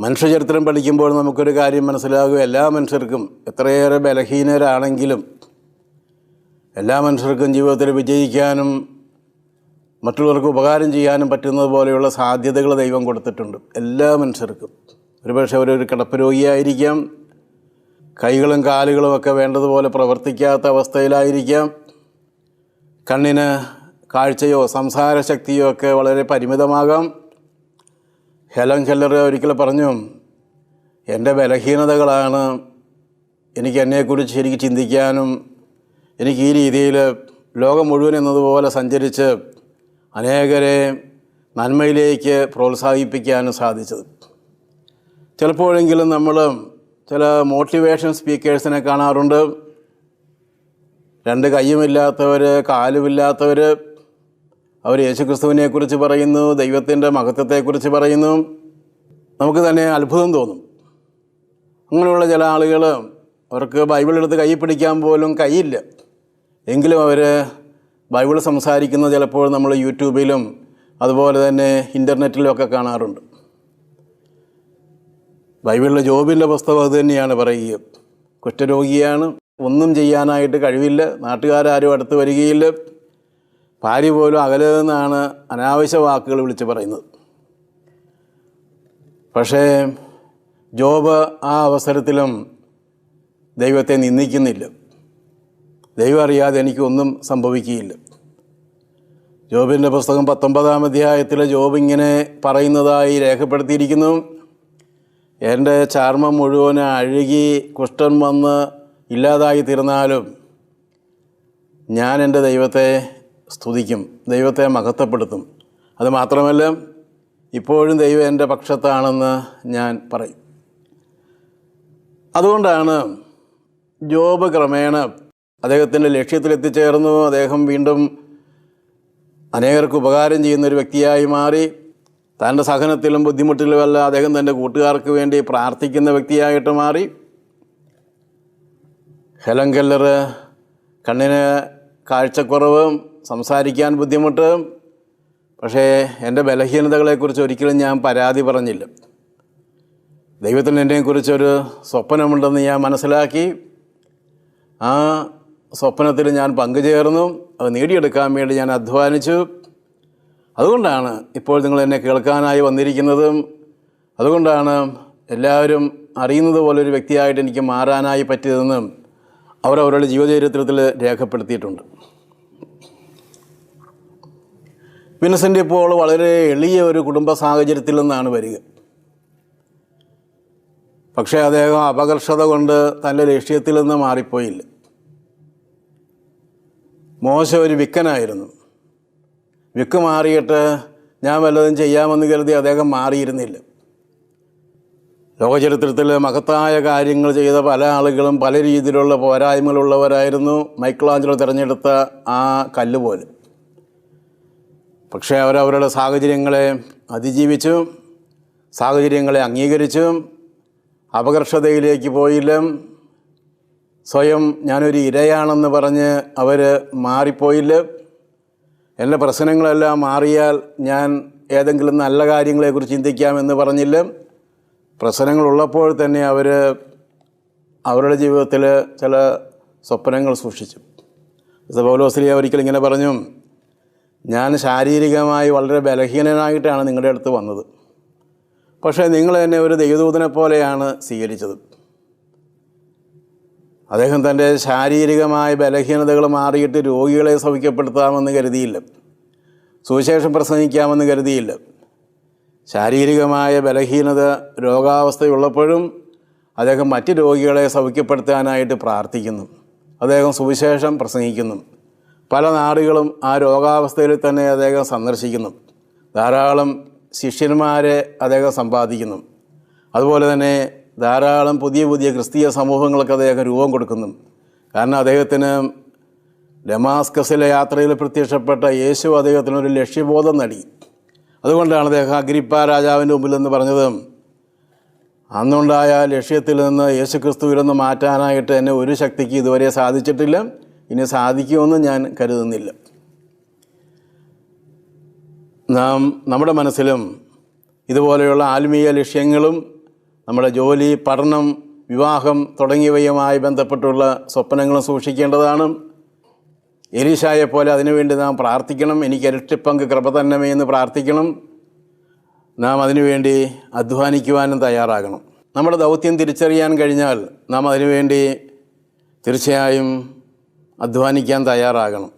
മനുഷ്യചരിത്രം പഠിക്കുമ്പോൾ നമുക്കൊരു കാര്യം മനസ്സിലാകും. എല്ലാ മനുഷ്യർക്കും എത്രയേറെ ബലഹീനരാണെങ്കിലും എല്ലാ മനുഷ്യർക്കും ജീവിതത്തിൽ വിജയിക്കാനും മറ്റുള്ളവർക്ക് ഉപകാരം ചെയ്യാനും പറ്റുന്നത് പോലെയുള്ള സാധ്യതകൾ ദൈവം കൊടുത്തിട്ടുണ്ട്. എല്ലാ മനുഷ്യർക്കും. ഒരുപക്ഷെ അവരൊരു കിടപ്പ് രോഗിയായിരിക്കാം. കൈകളും കാലുകളും ഒക്കെ വേണ്ടതുപോലെ പ്രവർത്തിക്കാത്ത അവസ്ഥയിലായിരിക്കാം. കണ്ണിന് കാഴ്ചയോ സംസാരശക്തിയോ ഒക്കെ വളരെ പരിമിതമാകാം. ഹെലൻ കെല്ലർ ഒരിക്കൽ പറഞ്ഞു എന്റെ ബലഹീനതകളാണ് എനിക്ക് എന്നെക്കുറിച്ച് എനിക്ക് ചിന്തിക്കാനും എനിക്ക് ഈ രീതിയിൽ ലോകം മുഴുവൻ എന്നതുപോലെ സഞ്ചരിച്ച് അനേകരെ നന്മയിലേക്ക് പ്രോത്സാഹിപ്പിക്കാനും സാധിച്ചത്. ചിലപ്പോഴെങ്കിലും നമ്മൾ ചില മോട്ടിവേഷൻ സ്പീക്കേഴ്സിനെ കാണാറുണ്ട്. രണ്ട് കയ്യുമില്ലാത്തവർ കാലുമില്ലാത്തവർ അവർ യേശുക്രിസ്തുവിനെക്കുറിച്ച് പറയുന്നു ദൈവത്തിന്റെ മഹത്വത്തെക്കുറിച്ച് പറയുന്നു. നമുക്ക് തന്നെ അത്ഭുതം തോന്നും. അങ്ങനെയുള്ള ചില ആളുകൾ അവർക്ക് ബൈബിൾ എടുത്ത് കൈ പിടിക്കാൻ പോലും കൈയില്ല എങ്കിലും അവർ ബൈബിൾ സംസാരിക്കുന്ന ചിലപ്പോൾ നമ്മൾ യൂട്യൂബിലും അതുപോലെ തന്നെ ഇന്റർനെറ്റിലും ഒക്കെ കാണാറുണ്ട്. ബൈബിളിലെ ജോബിന്റെ പുസ്തകം അത് തന്നെയാണ് പറയുക. കുഷ്ഠരോഗിയാണ് ഒന്നും ചെയ്യാനായിട്ട് കഴിവില്ല നാട്ടുകാരും അടുത്ത് വരികയില്ല. ഭാര്യ പോലും അകലെ നിന്നാണ് അനാവശ്യ വാക്കുകൾ വിളിച്ച് പറയുന്നത്. പക്ഷേ ജോബ് ആ അവസരത്തിലും ദൈവത്തെ നിന്ദിക്കുന്നില്ല. ദൈവം അറിയാതെ എനിക്കൊന്നും സംഭവിക്കുകയില്ല. ജോബിന്റെ പുസ്തകം പത്തൊമ്പതാം അധ്യായത്തിൽ ജോബ് ഇങ്ങനെ പറയുന്നതായി രേഖപ്പെടുത്തിയിരിക്കുന്നു. എന്റെ ചർമ്മം മുഴുവൻ അഴുകി കുഷ്ഠൻ വന്ന് ഇല്ലാതായി തീർന്നാലും ഞാൻ എന്റെ ദൈവത്തെ സ്തുതിക്കും ദൈവത്തെ മഹത്വപ്പെടുത്തും. അതുമാത്രമല്ല ഇപ്പോഴും ദൈവം എന്റെ പക്ഷത്താണെന്ന് ഞാൻ പറയും. അതുകൊണ്ടാണ് ജോബ് ക്രമേണ അദ്ദേഹത്തിന്റെ ലക്ഷ്യത്തിലെത്തിച്ചേർന്നു. അദ്ദേഹം വീണ്ടും അനേകർക്ക് ഉപകാരം ചെയ്യുന്ന ഒരു വ്യക്തിയായി മാറി. തന്റെ സഹനത്തിലും ബുദ്ധിമുട്ടിലുമല്ല അദ്ദേഹം തന്റെ കൂട്ടുകാർക്ക് വേണ്ടി പ്രാർത്ഥിക്കുന്ന വ്യക്തിയായിട്ട് മാറി. ഹെലൻ കെല്ലർ കണ്ണിന് കാഴ്ചക്കുറവ് സംസാരിക്കാൻ ബുദ്ധിമുട്ട്. പക്ഷേ എന്റെ ബലഹീനതകളെക്കുറിച്ച് ഒരിക്കലും ഞാൻ പരാതി പറഞ്ഞില്ല. ദൈവത്തിന് എന്നെക്കുറിച്ചൊരു സ്വപ്നമുണ്ടെന്ന് ഞാൻ മനസ്സിലാക്കി. ആ സ്വപ്നത്തിൽ ഞാൻ പങ്കുചേർന്നു. അത് നേടിയെടുക്കാൻ വേണ്ടി ഞാൻ അധ്വാനിച്ചു. അതുകൊണ്ടാണ് ഇപ്പോൾ നിങ്ങൾ എന്നെ കേൾക്കാനായി വന്നിരിക്കുന്നതും. അതുകൊണ്ടാണ് എല്ലാവരും അറിയുന്നത് പോലെ ഒരു വ്യക്തിയായിട്ട് എനിക്ക് മാറാനായി പറ്റിയതെന്നും അവരവരുടെ ജീവചരിത്രത്തിൽ രേഖപ്പെടുത്തിയിട്ടുണ്ട്. വിൻസെന്റ് ഇപ്പോൾ വളരെ എളിയ ഒരു കുടുംബ സാഹചര്യത്തിൽ നിന്നാണ് വരിക. പക്ഷേ അദ്ദേഹം അപകർഷത കൊണ്ട് തന്റെ ലക്ഷ്യത്തിൽ നിന്ന് മാറിപ്പോയില്ല. മോശ ഒരു വിക്കനായിരുന്നു. വിക്ക് മാറിയിട്ട് ഞാൻ വല്ലതും ചെയ്യാമെന്ന് കരുതി അദ്ദേഹം മാറിയിരുന്നില്ല. ലോകചരിത്രത്തിൽ മഹത്തായ കാര്യങ്ങൾ ചെയ്ത പല ആളുകളും പല രീതിയിലുള്ള പോരായ്മകളുള്ളവരായിരുന്നു മൈക്കിളാഞ്ചലോ തിരഞ്ഞെടുത്ത ആ കല്ല് പക്ഷേ അവരവരുടെ സാഹചര്യങ്ങളെ അതിജീവിച്ചു സാഹചര്യങ്ങളെ അംഗീകരിച്ചു അപകർഷതയിലേക്ക് പോയില്ല. സ്വയം ഞാനൊരു ഇരയാണെന്ന് പറഞ്ഞ് അവർ മാറിപ്പോയില്ല. എന്റെ പ്രശ്നങ്ങളെല്ലാം മാറിയാൽ ഞാൻ ഏതെങ്കിലും നല്ല കാര്യങ്ങളെക്കുറിച്ച് ചിന്തിക്കാമെന്ന് പറഞ്ഞില്ല. പ്രശ്നങ്ങളുള്ളപ്പോൾ തന്നെ അവർ അവരുടെ ജീവിതത്തിൽ ചില സ്വപ്നങ്ങൾ സൂക്ഷിച്ചു. പൗലോസ്ലിയ ഒരിക്കൽ ഇങ്ങനെ പറഞ്ഞു ഞാൻ ശാരീരികമായി വളരെ ബലഹീനനായിട്ടാണ് നിങ്ങളുടെ അടുത്ത് വന്നത്. പക്ഷേ നിങ്ങൾ എന്നെ ഒരു ദൈവദൂതനെ പോലെയാണ് സ്വീകരിച്ചത്. അദ്ദേഹം തന്റെ ശാരീരികമായ ബലഹീനതകൾ മാറിയിട്ട് രോഗികളെ സൗഖ്യപ്പെടുത്താമെന്ന് കരുതിയില്ല. സുവിശേഷം പ്രസംഗിക്കാമെന്ന് കരുതിയില്ല. ശാരീരികമായ ബലഹീനത രോഗാവസ്ഥയുള്ളപ്പോഴും അദ്ദേഹം മറ്റ് രോഗികളെ സൗഖ്യപ്പെടുത്താനായിട്ട് പ്രാർത്ഥിക്കുന്നു. അദ്ദേഹം സുവിശേഷം പ്രസംഗിക്കുന്നു. പല നാടുകളും ആ രോഗാവസ്ഥയിൽ തന്നെ അദ്ദേഹം സന്ദർശിക്കുന്നു. ധാരാളം ശിഷ്യന്മാരെ അദ്ദേഹം സമ്പാദിക്കുന്നു. അതുപോലെ തന്നെ ധാരാളം പുതിയ പുതിയ ക്രിസ്തീയ സമൂഹങ്ങൾക്ക് അദ്ദേഹം രൂപം കൊടുക്കുന്നു. കാരണം അദ്ദേഹത്തിന് ഡമാസ്കസിലെ യാത്രയിൽ പ്രത്യക്ഷപ്പെട്ട യേശു അദ്ദേഹത്തിന് അദ്ദേഹത്തിനൊരു ലക്ഷ്യബോധം നൽകി അതുകൊണ്ടാണ് അദ്ദേഹം അഗ്രിപ്പ രാജാവിന്റെ മുമ്പിൽ നിന്ന് പറഞ്ഞത് അന്നുണ്ടായ ലക്ഷ്യത്തിൽ നിന്ന് യേശു ക്രിസ്തുവിൽ നിന്ന് മാറ്റാനായിട്ട് എന്നെ ഒരു ശക്തിക്ക് ഇതുവരെ സാധിച്ചിട്ടില്ല. ഇനി സാധിക്കുമെന്ന് ഞാൻ കരുതുന്നില്ല. നാം നമ്മുടെ മനസ്സിലും ഇതുപോലെയുള്ള ആത്മീയ ലക്ഷ്യങ്ങളും നമ്മുടെ ജോലി പഠനം വിവാഹം തുടങ്ങിയവയുമായി ബന്ധപ്പെട്ടുള്ള സ്വപ്നങ്ങളും സൂക്ഷിക്കേണ്ടതാണ്. എലീശായെ പോലെ അതിനുവേണ്ടി നാം പ്രാർത്ഥിക്കണം. എനിക്ക് ഇരട്ടിപ്പങ്ക് കൃപ തന്നമേ എന്ന് പ്രാർത്ഥിക്കണം. നാം അതിനുവേണ്ടി അധ്വാനിക്കുവാനും തയ്യാറാകണം. നമ്മുടെ ദൗത്യം തിരിച്ചറിയാൻ കഴിഞ്ഞാൽ നാം അതിനുവേണ്ടി തീർച്ചയായും അധ്വാനിക്കാൻ തയ്യാറാകണം.